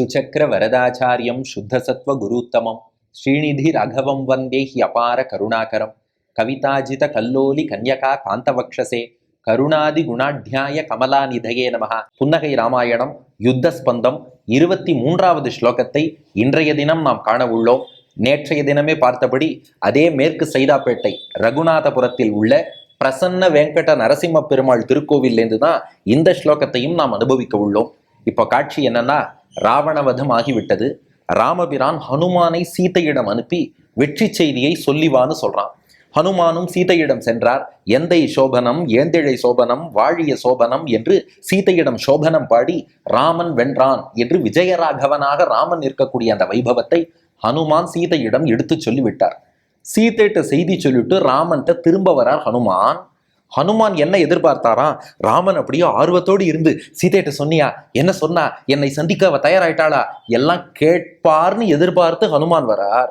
சுச்சக்கர வரதாச்சாரியம் சுத்தசத்வ குருத்தமம். ஸ்ரீநிதி ரகவம் வந்தே ஹியபார கருணாகரம். கவிதாஜித கல்லோலி கன்யகா காந்தவக்ஷசே. கருணாதி குணாட்யாய கமலாநிதயே நமஹ. புன்னகை ராமாயணம் யுத்த ஸ்பந்தம் இருபத்தி மூன்றாவது ஸ்லோகத்தை இன்றைய தினம் நாம் காண உள்ளோம் நேற்றைய தினமே பார்த்தபடி அதே மேற்கு சைதாப்பேட்டை ரகுநாதபுரத்தில் உள்ள பிரசன்ன வெங்கட நரசிம்ம பெருமாள் திருக்கோவிலேருந்து தான் இந்த ஸ்லோகத்தையும் நாம் அனுபவிக்க உள்ளோம். இப்போ காட்சி என்னன்னா ராவணவதம் ஆகிவிட்டது. ராமபிரான் ஹனுமானை சீதையிடம் அனுப்பி வெற்றி செய்தியை சொல்லிவான்னு சொல்றான். ஹனுமானும் சீதையிடம் சென்றார். எந்தை சோபனம் ஏந்திழை சோபனம் வாழிய சோபனம் என்று சீதையிடம் சோபனம் பாடி ராமன் வென்றான் என்று விஜயராகவனாக ராமன் இருக்கக்கூடிய அந்த வைபவத்தை ஹனுமான் சீதையிடம் எடுத்து சொல்லிவிட்டார். சீதைட்ட செய்தி சொல்லிட்டு ராமன்ட்ட திரும்ப வரார் ஹனுமான். ஹனுமான் என்ன எதிர்பார்த்தாராம் ராமன் அப்படியே ஆர்வத்தோடு இருந்து சீதையிட்ட சொன்னியா? என்ன சொன்னா? என்னை சந்திக்க அவ தயாராயிட்டாளா? எல்லாம் கேட்பார்னு எதிர்பார்த்து ஹனுமான் வரார்.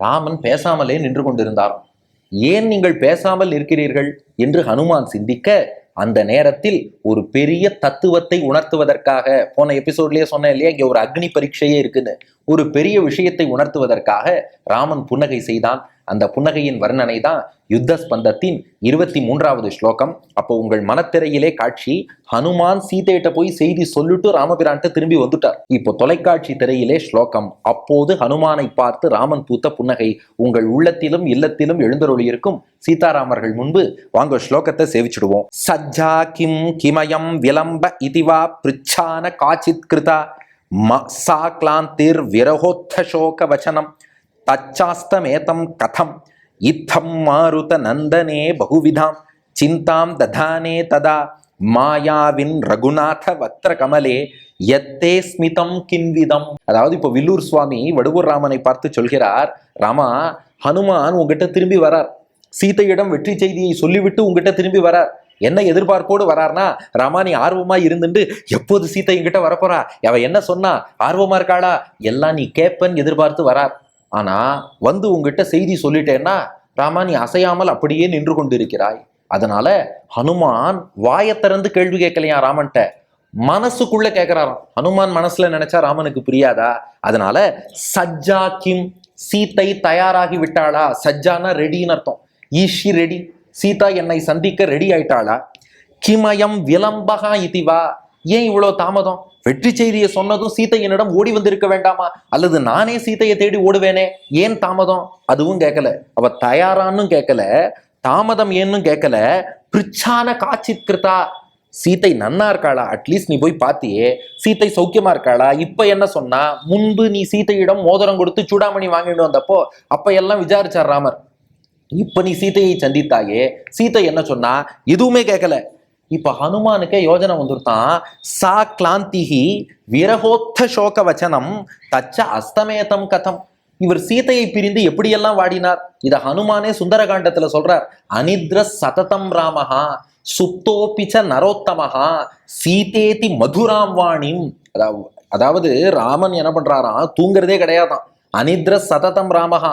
ராமன் பேசாமலே நின்று கொண்டிருந்தாராம் ஏன் நீங்கள் பேசாமல் இருக்கிறீர்கள்? என்று ஹனுமான் சிந்திக்க அந்த நேரத்தில் ஒரு பெரிய தத்துவத்தை உணர்த்துவதற்காக போன எபிசோட்லயே சொன்னேன் இல்லையா இங்கே ஒரு அக்னி பரீட்சையே இருக்குன்னு. ஒரு பெரிய விஷயத்தை உணர்த்துவதற்காக ராமன் புன்னகை செய்தான். அந்த புன்னகையின் வர்ணனை தான் யுத்த ஸ்பந்தத்தின் இருபத்தி மூன்றாவது ஸ்லோகம். அப்போ உங்கள் மனத்திரையிலே காட்சி ஹனுமான் சீதையிட்ட போய் செய்தி சொல்லிட்டு ராமபிரான்ட்ட திரும்பி வந்துட்டார். இப்போ தொலைக்காட்சி திரையிலே ஸ்லோகம். அப்போது ஹனுமானை பார்த்து ராமன் பூத்த புன்னகை உங்கள் உள்ளத்திலும் இல்லத்திலும் எழுந்தருளி இருக்கும் சீதாராமர்கள் முன்பு வாங்க ஸ்லோகத்தை சேவிச்சிடுவோம். சஜ்ஜா கிம் கிமயம் விளம்ப இதிவா பிரிச்சான காச்சித் கிருதா ம சா கிளாந்திர் விரகோத்த சோக வச்சனம். தச்சாஸ்தமேதம் கதம். இத்தம் மாருத நந்தனே பகுவிதாம் சிந்தாம் ததானே ததா. மாயாவின் ரகுநாத வக்ர கமலே எத்தே ஸ்மிதம் கின்விதம் அதாவது இப்போ வில்லூர் சுவாமி வடுவூர் ராமனை பார்த்து சொல்கிறார் ராமா ஹனுமான் உங்ககிட்ட திரும்பி வரார். சீதையிடம் வெற்றி செய்தியை சொல்லிவிட்டு உங்ககிட்ட திரும்பி வரார். என்ன எதிர்பார்ப்போடு வரார்னா ராமா நீ ஆர்வமா இருந்துட்டு எப்போது சீதை என்கிட்ட வரப்போறா? அவ என்ன சொன்னா? ஆர்வமா இருக்காளா? எல்லாம் நீ கேப்பன் எதிர்பார்த்து வரார். ஆனால் வந்து உங்ககிட்ட செய்தி சொல்லிட்டேன்னா ராமா நீ அசையாமல் அப்படியே நின்று கொண்டிருக்கிறாய். அதனால ஹனுமான் வாயை திறந்து கேள்வி கேட்கலையா ராமன்ட்ட? மனசுக்குள்ள கேட்கிறாராம் ஹனுமான் மனசுல நினைச்சா ராமனுக்கு புரியாதா? அதனால சஜ்ஜா கிம் சீத்தை தயாராகி விட்டாளா? சஜ்ஜானா ரெடின்னு அர்த்தம். ஈஷி ரெடி சீதா என்னை சந்திக்க ரெடி ஆயிட்டாளா? கிமயம் விளம்பகா இதுவா? ஏன் இவ்வளவு தாமதம்? வெற்றி செய்தியை சொன்னதும் சீதை என்னிடம் ஓடி வந்திருக்க வேண்டாமா? அல்லது நானே சீதையை தேடி ஓடுவேனே? ஏன் தாமதம்? அதுவும் கேட்கல. அவ தயாரான்னு கேட்கல. தாமதம் ஏன்னு கேட்கல. பிரிச்சான காட்சித் கிருதா சீத்தை நன்னா இருக்காளா? அட்லீஸ்ட் நீ போய் பாத்தியே. சீத்தை சௌக்கியமா இருக்காளா? இப்ப என்ன சொன்னா முன்பு நீ சீதையிடம் மோதிரம் கொடுத்து சூடாமணி வாங்கிட்டு வந்தப்போ அப்ப எல்லாம் விசாரிச்சார் ராமர். இப்ப நீ சீத்தையை சந்தித்தாயே. சீத்தை என்ன சொன்னா எதுவுமே கேட்கல. இப்ப ஹனுமானுக்கே யோஜனை வந்துருத்தான் சா கிளாந்திஹி விரகோத்த சோக வச்சனம் தச்ச அஸ்தமேதம் கதம். இவர் சீதையை பிரிந்து எப்படியெல்லாம் வாடினார்? இத ஹனுமானே சுந்தரகாண்டத்துல சொல்றார். அனித்ர சததம் ராமஹா சுப்தோபிச்ச நரோத்தமஹா சீதேதி மதுராம் வாணிம். அதாவது அதாவது ராமன் என்ன பண்றாராம் தூங்குறதே கிடையாதான். அனித்ர சததம் ராமஹா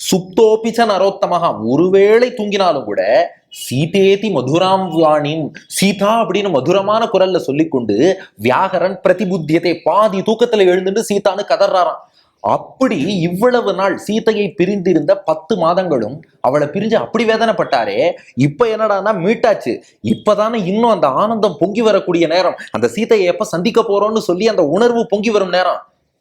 சுப்தோபிச்ச நரோத்தமஹா. ஒருவேளை தூங்கினாலும் கூட சீதேதி மதுராம் வாணின் சீதா அப்படின்னு மதுரமான குரல்ல சொல்லிக்கொண்டு வியாகரன் பிரதிபுத்தியத்தை பாதி தூக்கத்துல எழுந்துட்டு சீதான்னு கதறாராம் அப்படி இவ்வளவு நாள் சீதையை பிரிந்திருந்த பத்து மாதங்களும் அவளை பிரிஞ்சு அப்படி வேதனைப்பட்டாரே இப்ப என்னடான்னா மீட்டாச்சு. இப்பதானே இன்னும் அந்த ஆனந்தம் பொங்கி வரக்கூடிய நேரம். அந்த சீதையை எப்ப சந்திக்க போறோம்னு சொல்லி அந்த உணர்வு பொங்கி வரும் நேரம்.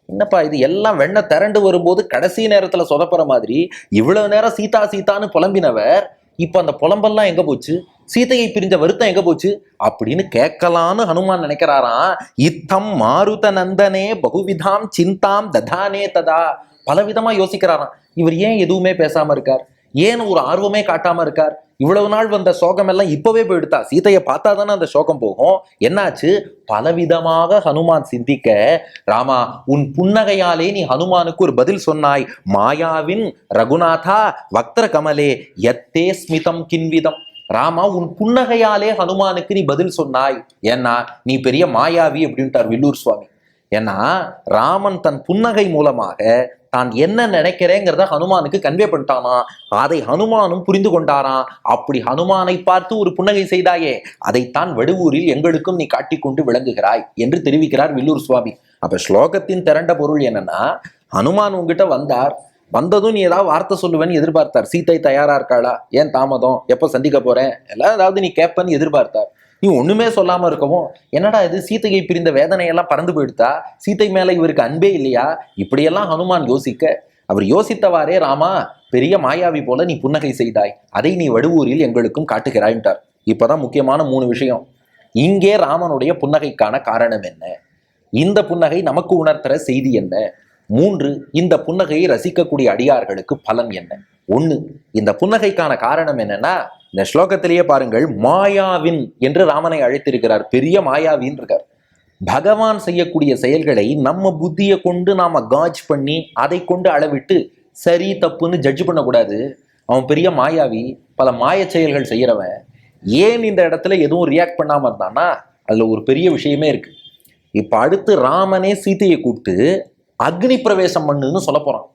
என்னப்பா இது எல்லாம் வெண்ண திரண்டு வரும்போது கடைசி நேரத்துல சொதப்புற மாதிரி இவ்வளவு நேரம் சீதா சீதான்னு புலம்பினவர் இப்போ அந்த புலம்பெல்லாம் எங்க போச்சு? சீதையை பிரிஞ்ச வருத்தம் எங்க போச்சு? அப்படின்னு கேட்கலான்னு ஹனுமான் நினைக்கிறாராம். இத்தம் மாருத நந்தனே பகுவிதாம் சிந்தாம் ததானே ததா. பலவிதமா யோசிக்கிறாராம். இவர் ஏன் எதுவுமே பேசாம இருக்கார்? ஏன் ஒரு ஆர்வமே காட்டாம இருக்கார்? இவ்வளவு நாள் வந்த சோகம் எல்லாம் இப்பவே போயிடுதா சீதையை பார்த்தா தானே அந்த சோகம் போகும்? என்னாச்சு? பலவிதமாக ஹனுமான் சிந்திக்க ராமா உன் புன்னகையாலே நீ ஹனுமானுக்கு ஒரு பதில் சொன்னாய். மாயாவின் ரகுநாதா வக்தர கமலே எத்தே ஸ்மிதம் கின்விதம். ராமா உன் புன்னகையாலே ஹனுமானுக்கு நீ பதில் சொன்னாய். ஏன்னா நீ பெரிய மாயாவி அப்படின்ட்டார் வில்லூர் சுவாமி. ஏன்னா ராமன் தன் புன்னகை மூலமாக தான் என்ன நினைக்கிறேங்கிறத ஹனுமானுக்கு கன்வே பண்ணிட்டானா? அதை ஹனுமானும் புரிந்து கொண்டாராம் அப்படி ஹனுமானை பார்த்து ஒரு புன்னகை செய்தாயே அதைத்தான் வடுவூரில் எங்களுக்கும் நீ காட்டிக்கொண்டு விளங்குகிறாய் என்று தெரிவிக்கிறார் வில்லூர் சுவாமி. அப்ப ஸ்லோகத்தின் திரண்ட பொருள் என்னன்னா ஹனுமான் உங்ககிட்ட வந்தார். வந்ததும் நீ ஏதாவது வார்த்தை சொல்லுவேன்னு எதிர்பார்த்தார். சீத்தை தயாரா இருக்காளா? ஏன் தாமதம்? எப்போ சந்திக்க போறேன்? எல்லாம் ஏதாவது நீ கேட்பேன்னு எதிர்பார்த்தார். நீ ஒண்ணுமே சொல்லாம இருக்கவும் என்னடா இது சீதையை பிரிந்த வேதனையெல்லாம் பறந்து போயிடுதா சீத்தை மேல இவருக்கு அன்பே இல்லையா? இப்படியெல்லாம் ஹனுமான் யோசிக்க. அவர் யோசித்தவாறே ராமா பெரிய மாயாவி போல நீ புன்னகை செய்தாய். அதை நீ வடுவூரில் எங்களுக்கும் காட்டுகிறாய்ன்ட்டார். இப்பதான் முக்கியமான மூணு விஷயம். இங்கே ராமனுடைய புன்னகைக்கான காரணம் என்ன? இந்த புன்னகை நமக்கு உணர்த்துற செய்தி என்ன? மூன்று இந்த புன்னகையை ரசிக்கக்கூடிய அடியார்களுக்கு பலன் என்ன? ஒன்று இந்த புன்னகைக்கான காரணம் என்னன்னா இந்த ஸ்லோகத்திலேயே பாருங்கள் மாயாவின் என்று ராமனை அழைத்திருக்கிறார். பெரிய மாயாவின் இருக்கார். பகவான் செய்யக்கூடிய செயல்களை நம்ம புத்தியை கொண்டு நாம காஜ் பண்ணி அதை கொண்டு அளவிட்டு சரி தப்புன்னு ஜட்ஜ் பண்ணக்கூடாது. அவன் பெரிய மாயாவி பல மாய செயல்கள் செய்கிறவன் ஏன் இந்த இடத்துல எதுவும் ரியாக்ட் பண்ணாம இருந்தான்னா அதுல ஒரு பெரிய விஷயமே இருக்கு. இப்ப அடுத்து ராமனே சீதையை கூப்பிட்டு அக்னி பிரவேசம் பண்ணுன்னு சொல்ல போறான்.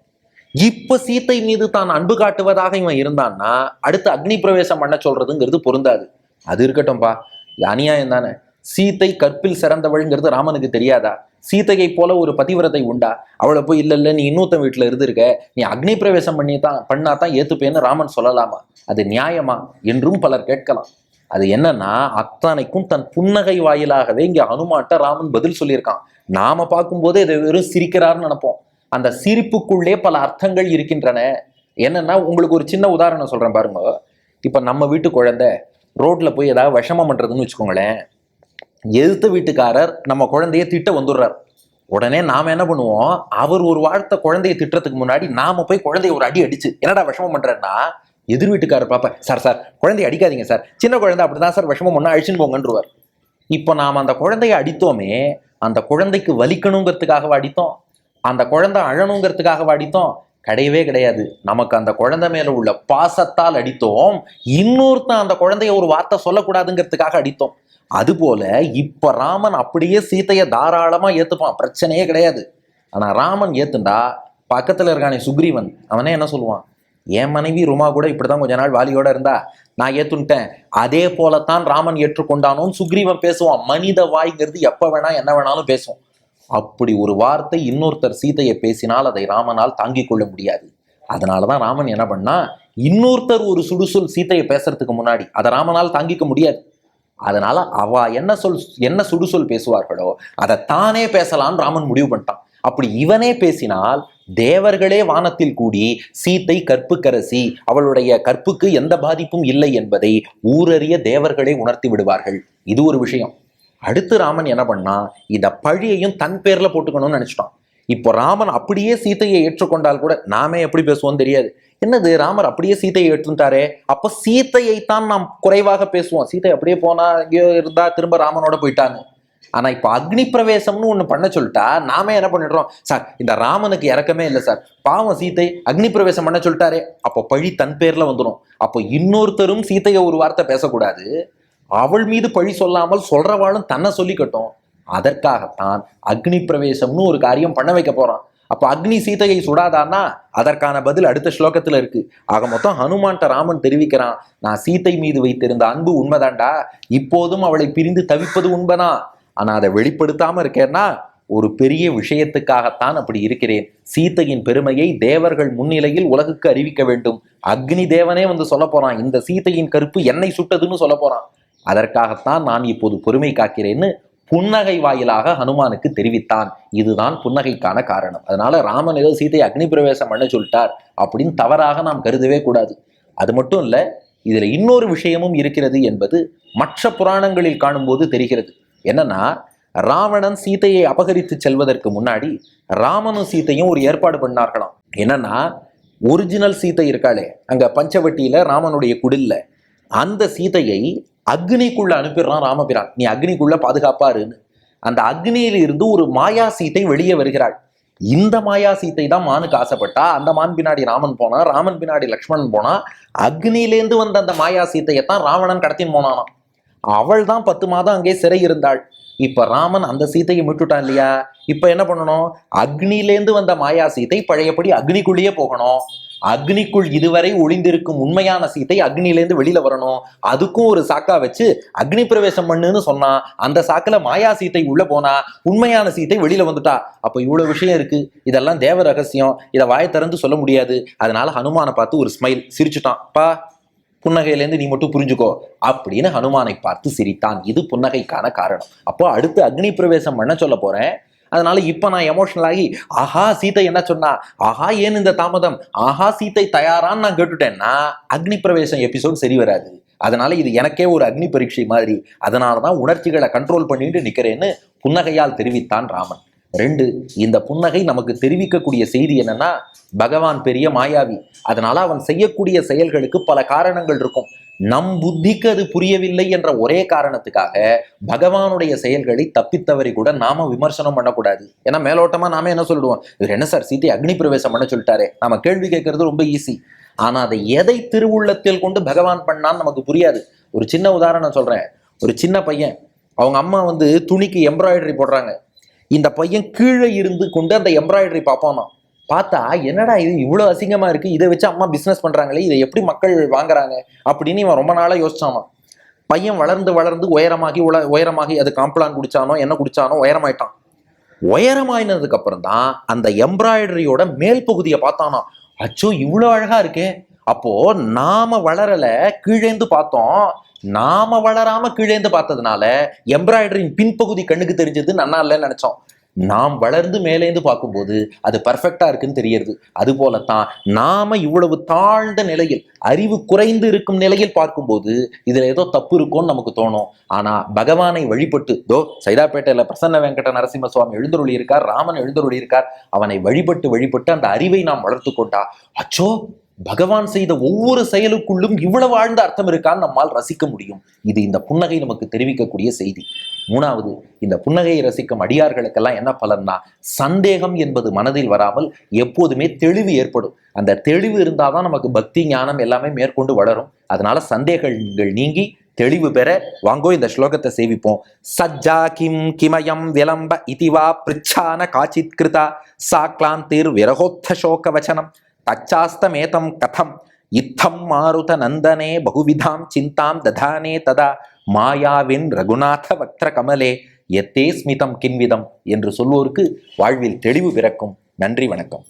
இப்ப சீத்தை மீது தான் அன்பு காட்டுவதாக இவன் இருந்தான்னா அடுத்து அக்னி பிரவேசம் பண்ண சொல்றதுங்கிறது பொருந்தாது. அது இருக்கட்டும்பா. அநியாயம் தானே. சீத்தை கற்பில் சிறந்தவள்ங்கிறது ராமனுக்கு தெரியாதா? சீத்தையை போல ஒரு பதிவிரத்தை உண்டா? அவளை போய் இல்ல இல்ல நீ இன்னொருத்தன் வீட்டுல இருந்திருக்க. நீ அக்னி பிரவேசம் பண்ணி தான் பண்ணா தான் ஏத்துப்பேன்னு ராமன் சொல்லலாமா? அது நியாயமா? என்றும் பலர் கேட்கலாம். அது என்னன்னா அத்தனைக்கும் தன் புன்னகை வாயிலாகவே இங்க அனுமாட்ட ராமன் பதில் சொல்லியிருக்கான். நாம பார்க்கும்போது இதை வெறும் சிரிக்கிறார்னு நினைப்போம். அந்த சிரிப்புக்குள்ளே பல அர்த்தங்கள் இருக்கின்றன. என்னன்னா உங்களுக்கு ஒரு சின்ன உதாரணம் சொல்றேன் பாருங்க. இப்ப நம்ம வீட்டு குழந்தை ரோட்ல போய் ஏதாவது விஷமம் பண்றதுன்னு வச்சுக்கோங்களேன். எதிர்த்த வீட்டுக்காரர் நம்ம குழந்தைய திட்ட வந்துடுறார். உடனே நாம என்ன பண்ணுவோம்? அவர் ஒரு வார்த்தை குழந்தைய திட்டுறதுக்கு முன்னாடி நாம போய் குழந்தைய ஒரு அடி அடிச்சு என்னடா விஷமம் பண்றேன்னா எதிர் வீட்டுக்காரர் பாப்ப சார் சார் குழந்தைய அடிக்காதீங்க சார். சின்ன குழந்தை அப்படிதான் சார். விஷமம் பண்ணா அழிச்சுன்னு போங்கன்றுவார். இப்போ நாம் அந்த குழந்தைய அடித்தோமே அந்த குழந்தைக்கு வலிக்கணுங்கிறதுக்காக அடித்தோம்? அந்த குழந்தை அழணுங்கிறதுக்காக அடித்தோம்? கிடையவே கிடையாது. நமக்கு அந்த குழந்தை மேல உள்ள பாசத்தால் அடித்தோம். இன்னொருத்தன் அந்த குழந்தைய ஒரு வார்த்தை சொல்லக்கூடாதுங்கிறதுக்காக அடித்தோம். அதுபோல இப்ப ராமன் அப்படியே சீதையை தாராளமா ஏத்துப்பான். பிரச்சனையே கிடையாது. ஆனா ராமன் ஏத்துண்டா பக்கத்துல இருக்கானே சுக்ரீவன். அவனே என்ன சொல்லுவான்? என் மனைவி ருமா கூட இப்படிதான் கொஞ்ச நாள் வாலியோட இருந்தா. நான் ஏத்துன்ட்டேன். அதே போலத்தான் ராமன் ஏற்றுக்கொண்டானோன்னு சுக்ரீவன் பேசுவான். மனித வாய்ங்கிறது எப்ப வேணா என்ன வேணாலும் பேசுவோம் அப்படி ஒரு வார்த்தை இன்னொருத்தர் சீதையை பேசினால் அதை ராமனால் தாங்கிக் கொள்ள முடியாது. அதனால தான் ராமன் என்ன பண்ணா இன்னொருத்தர் ஒரு சுடுசொல் சீதையை பேசுறதுக்கு முன்னாடி அதை ராமனால் தாங்கிக்க முடியாது. அதனால அவ என்ன சொல் என்ன சுடுசொல் பேசுவார்களோ அதை தானே பேசலாம்னு ராமன் முடிவு பண்ணிட்டான். அப்படி இவனே பேசினால் தேவர்களே வானத்தில் கூடி சீத்தை கற்புக்கரசி அவளுடைய கற்புக்கு எந்த பாதிப்பும் இல்லை என்பதை ஊரறிய தேவர்களே உணர்த்தி விடுவார்கள். இது ஒரு விஷயம். அடுத்து ராமன் என்ன பண்ணா இந்த பழியையும் தன் பேரில் போட்டுக்கணும்னு நினச்சிட்டான். இப்போ ராமன் அப்படியே சீதையை ஏற்றுக்கொண்டால் கூட நாமே எப்படி பேசுவோம் தெரியாது. என்னது ராமர் அப்படியே சீதையை ஏற்றுட்டாரே? அப்போ சீத்தையை தான் நாம் குறைவாக பேசுவோம். சீத்தை அப்படியே போனா இங்கேயோ இருந்தா திரும்ப ராமனோட போயிட்டாங்க ஆனா இப்போ அக்னி பிரவேசம்னு ஒன்று பண்ண சொல்லிட்டா நாமே என்ன பண்ணிடுறோம்? சார் இந்த ராமனுக்கு இறக்கமே இல்லை சார். பாவம் சீதை அக்னி பிரவேசம் பண்ண சொல்லிட்டாரே. அப்போ பழி தன் பேர்ல வந்துடும் அப்போ இன்னொருத்தரும் சீதையை ஒரு வார்த்தை பேசக்கூடாது. அவள் மீது பழி சொல்லாமல் சொல்றவாளும் தன்னை சொல்லிக்கட்டும். அதற்காகத்தான் அக்னி பிரவேசம்னு ஒரு காரியம் பண்ண வைக்க போறான். அப்ப அக்னி சீதையை சுடாதான்னா அதற்கான பதில் அடுத்த ஸ்லோகத்துல இருக்கு. ஆக மொத்தம் ஹனுமான்ட்ட ராமன் தெரிவிக்கிறான் நான் சீதை மீது வைத்திருந்த அன்பு உண்மைதான்டா இப்போதும் அவளை பிரிந்து தவிப்பது உண்மைதான் ஆனா அதை வெளிப்படுத்தாம இருக்கேன்னா ஒரு பெரிய விஷயத்துக்காகத்தான் அப்படி இருக்கிறேன். சீதையின் பெருமையை தேவர்கள் முன்னிலையில் உலகுக்கு அறிவிக்க வேண்டும். அக்னி தேவனே வந்து சொல்ல போறான். இந்த சீதையின் கருப்பு என்னை சுட்டதுன்னு சொல்ல போறான். அதற்காகத்தான் நான் இப்போது பொறுமை காக்கிறேன்னு புன்னகை வாயிலாக ஹனுமானுக்கு தெரிவித்தான். இதுதான் புன்னகைக்கான காரணம். அதனால ராமன் ஏதோ சீதையை அக்னி பிரவேசம் பண்ண சொல்லிட்டார் அப்படின்னு தவறாக நாம் கருதவே கூடாது. அது மட்டும் இல்லை இதுல இன்னொரு விஷயமும் இருக்கிறது என்பது மற்ற புராணங்களில் காணும்போது தெரிகிறது. என்னன்னா ராவணன் சீதையை அபகரித்து செல்வதற்கு முன்னாடி ராமனும் சீதையும் ஒரு ஏற்பாடு பண்ணார்களாம். என்னன்னா ஒரிஜினல் சீதை இருக்காளே அங்க பஞ்சவட்டியில ராமனுடைய குடில்ல. அந்த சீதையை அக்னிக்குள்ள அனுப்பிடுறான் ராமபிரான். நீ அக்னிக்குள்ள பாதுகாப்பாருன்னு அந்த அக்னியில இருந்து ஒரு மாயா சீதை வெளியே வருகிறாள். இந்த மாயா சீத்தை தான் மானுக்கு ஆசைப்பட்டா. அந்த மான் பின்னாடி ராமன் போனா ராமன் பின்னாடி லக்ஷ்மணன் போனா அக்னியிலேருந்து வந்த அந்த மாயா சீத்தையை தான் ராவணன் கடத்தின்னு போனானாம். அவள் தான் பத்து மாதம் அங்கே சிறை இருந்தாள். இப்ப ராமன் அந்த சீத்தையை விட்டுட்டான் இல்லையா? இப்ப என்ன பண்ணணும்? அக்னியிலேந்து வந்த மாயா சீத்தை பழையபடி அக்னிக்குள்ளேயே போகணும். அக்னிக்குள் இதுவரை ஒளிந்திருக்கும் உண்மையான சீத்தை அக்னியிலேருந்து வெளியில வரணும். அதுக்கும் ஒரு சாக்கா வச்சு அக்னி பிரவேசம் பண்ணுன்னு சொன்னா அந்த சாக்கில மாயா சீத்தை உள்ள போனா உண்மையான சீத்தை வெளியில வந்துட்டா. அப்ப இவ்வளவு விஷயம் இருக்கு. இதெல்லாம் தேவ ரகசியம். இதை வாயை திறந்து சொல்ல முடியாது. அதனால ஹனுமானை பார்த்து ஒரு ஸ்மைல் சிரிச்சுட்டான். பா புன்னகையிலேருந்து நீ மட்டும் புரிஞ்சுக்கோ. அப்படின்னு ஹனுமானை பார்த்து சிரித்தான். இது புன்னகைக்கான காரணம். அப்போ அடுத்து அக்னி பிரவேசம் பண்ண சொல்ல போறேன். அதனால இப்போ நான் எமோஷனல் ஆகி ஆஹா சீதை என்ன சொன்னா? ஆஹா ஏன் இந்த தாமதம்? ஆஹா சீத்தை தயாரான்னு நான் கேட்டுட்டேன்னா அக்னி பிரவேசம் எபிசோட் சரி வராது. அதனால இது எனக்கே ஒரு அக்னி பரீட்சை மாதிரி. அதனால தான் உணர்ச்சிகளை கண்ட்ரோல் பண்ணிட்டு நிற்கிறேன்னு புன்னகையால் தெரிவித்தான் ராமன். ரெண்டு இந்த புன்னகை நமக்கு தெரிவிக்கக்கூடிய செய்தி என்னன்னா பகவான் பெரிய மாயாவி. அதனால அவன் செய்யக்கூடிய செயல்களுக்கு பல காரணங்கள் இருக்கும். நம் புத்திக்கு அது புரியவில்லை என்ற ஒரே காரணத்துக்காக பகவானுடைய செயல்களை தப்பித்தவரை கூட நாம விமர்சனம் பண்ணக்கூடாது. ஏன்னா மேலோட்டமா நாம என்ன சொல்லிடுவோம்? இவர் என்ன சார் சீத்தை அக்னி பிரவேசம் பண்ண சொல்லிட்டாரு. நாம கேள்வி கேட்கறது ரொம்ப ஈஸி ஆனா அதை எதை திருவுள்ளத்தில் கொண்டு பகவான் பண்ணான்னு நமக்கு புரியாது. ஒரு சின்ன உதாரணம் சொல்றேன். ஒரு சின்ன பையன். அவங்க அம்மா வந்து துணிக்கு எம்ப்ராய்டரி போடுறாங்க. இந்த பையன் கீழே இருந்து கொண்டு அந்த எம்ப்ராய்டரி பார்ப்பானான் பார்த்தா என்னடா இது? இவ்வளோ அசிங்கமா இருக்கு. இதை வச்சு அம்மா பிஸ்னஸ் பண்றாங்களே. இதை எப்படி மக்கள் வாங்குறாங்க? அப்படின்னு இவன் ரொம்ப நாளா யோசிச்சாமா பையன் வளர்ந்து வளர்ந்து உயரமாகி உல உயரமாகி அது காம்ப்ளான் குடிச்சானோ என்ன குடிச்சானோ உயரமாயிட்டான். உயரமாயினதுக்கு அப்புறம் தான் அந்த எம்ப்ராய்டரியோட மேல் பகுதியை பார்த்தானா அச்சோ இவ்வளோ அழகா இருக்கே. அப்போ நாம வளரல கீழேந்து பார்த்தோம். நாம வளராம கீழேந்து பார்த்ததுனால எம்ப்ராய்டரியின் பின்பகுதி கண்ணுக்கு தெரிஞ்சது நன்னா இல்லைன்னு நினைச்சோம். நாம் வளர்ந்து மேலேந்து பார்க்கும்போது அது பர்ஃபெக்டாக இருக்குன்னு தெரியறது. அது போலத்தான் நாம இவ்வளவு தாழ்ந்த நிலையில் அறிவு குறைந்து இருக்கும் நிலையில் பார்க்கும்போது இதுல ஏதோ தப்பு இருக்கும்னு நமக்கு தோணும். ஆனால் பகவானை வழிபட்டு தோ சைதாப்பேட்டையில் பிரசன்ன வெங்கட நரசிம்ம சுவாமி எழுந்தருளி இருக்கார் ராமன் எழுந்தருளி இருக்கார் அவனை வழிபட்டு வழிபட்டு அந்த அறிவை நாம் வளர்த்து கொண்டா அச்சோ பகவான் செய்த ஒவ்வொரு செயலுக்குள்ளும் இவ்வளவு ஆழ்ந்த அர்த்தம் இருக்கான்னு நம்மால் ரசிக்க முடியும். இது இந்த புன்னகை நமக்கு தெரிவிக்கக்கூடிய செய்தி. மூணாவது இந்த புன்னகையை ரசிக்கும் அடியார்களுக்கெல்லாம் என்ன பலன்னா சந்தேகம் என்பது மனதில் வராமல் எப்போதுமே தெளிவு ஏற்படும். அந்த தெளிவு இருந்தாதான் நமக்கு பக்தி ஞானம் எல்லாமே மேற்கொண்டு வளரும். அதனால சந்தேகங்கள் நீங்கி தெளிவு பெற வாங்கோ இந்த ஸ்லோகத்தை சேவிப்போம். சஜ்ஜா கிம் கிமயம் விளம்ப இதிவா பிரிச்சான காச்சித் கிருதா சாக்லாந்தீர் விரகோத்த சோக வச்சனம் தச்சாஸ்தமேதம் கதம். இத்தம் மாருத நந்தனே பகுவிதாம் சிந்தாம் ததானே ததா மாயாவின் ரகுநாத வக்ர கமலே எத்தே ஸ்மிதம் கின்விதம் என்று சொல்வோருக்கு வாழ்வில் தெளிவு பிறக்கும். நன்றி வணக்கம்.